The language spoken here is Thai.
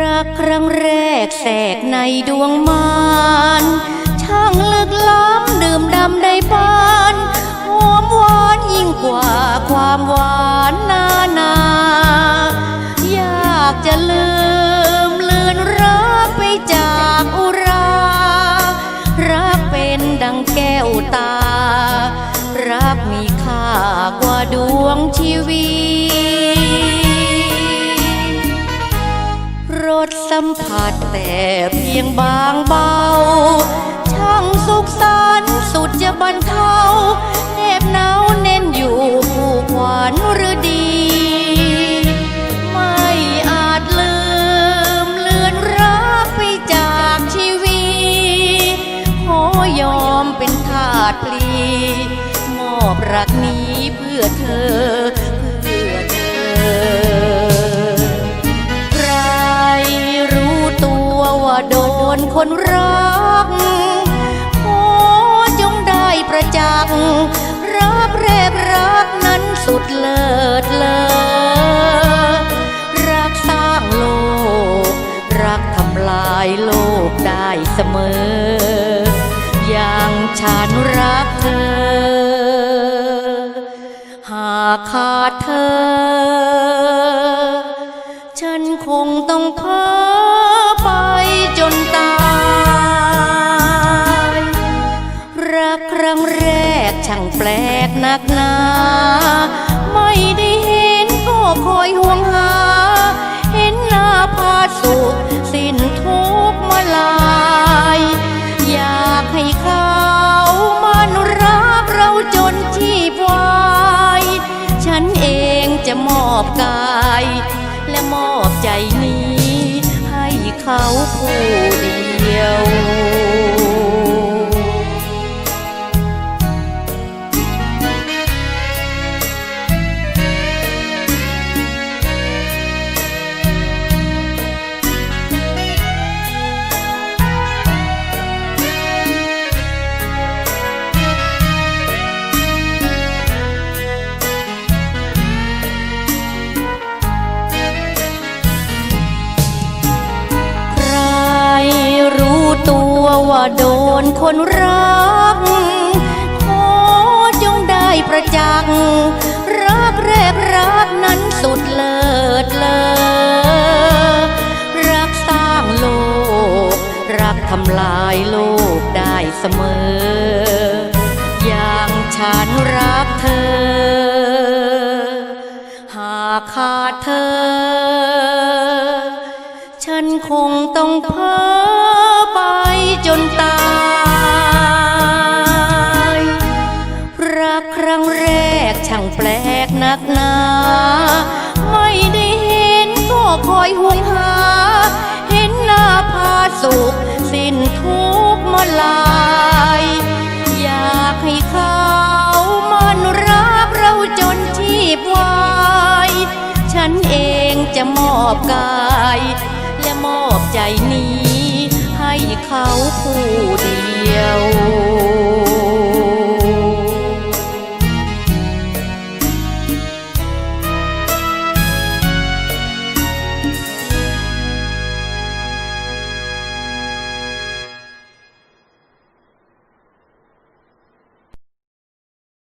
รักครั้งแรกแสกในดวงมานช่างลึกล้ำดื่มดำได้บานหอมหวานยิ่งกว่าความหวานนานา อยากจะลืมเลือนรักไปจากอุรา รักเป็นดังแก้วตา รักมีค่ากว่าดวงชีวิต สสัมผัสแต่เพียงบางเบา ช่างสุขสันสุดจะบรรเทาแนบหนาวแน่นอยู่ผู้ขวัญหรือดี ไม่อาจลืมเลือนรักไปจากชีวิตขอยอมเป็นทาสพลี มอบรักนี้เพื่อเธอ โดนคนรัก ขอจงได้ประจักษ์รักแรกรักนั้นสุดเลิศเลอรักสร้างโลก รักทำลายโลกได้เสมอ อย่างฉันรักเธอ หากขาดเธอ ปลกหนักหนา ไม่ได้เห็นก็คอยห่วงหา เห็นหน้าพาสุขสิ้นทุกมาลาย อยากให้เขามันรักเราจนชีพวายฉันเองจะมอบกาย และมอบใจนี้ ให้เขาผู้เดียว โดนคนรัก ขอจงได้ประจักษ์รักแรกรักนั้นสุดเลิศเลอรักสร้างโลก รักทำลายโลกได้เสมอ อย่างฉันรักเธอ หากขาดเธอ ฉันคงต้องเพ้อ นตายรักครั้งแรกช่างแปลกนักหนาไม่ได้เห็นก็คอยห่วงหา เห็นหน้าพาสุขสิ้นทุกข์มาลาย อยากให้เขามันรักเราจนชีพวายฉันเองจะมอบกาย และมอบใจนี้ เขาผู้เดียว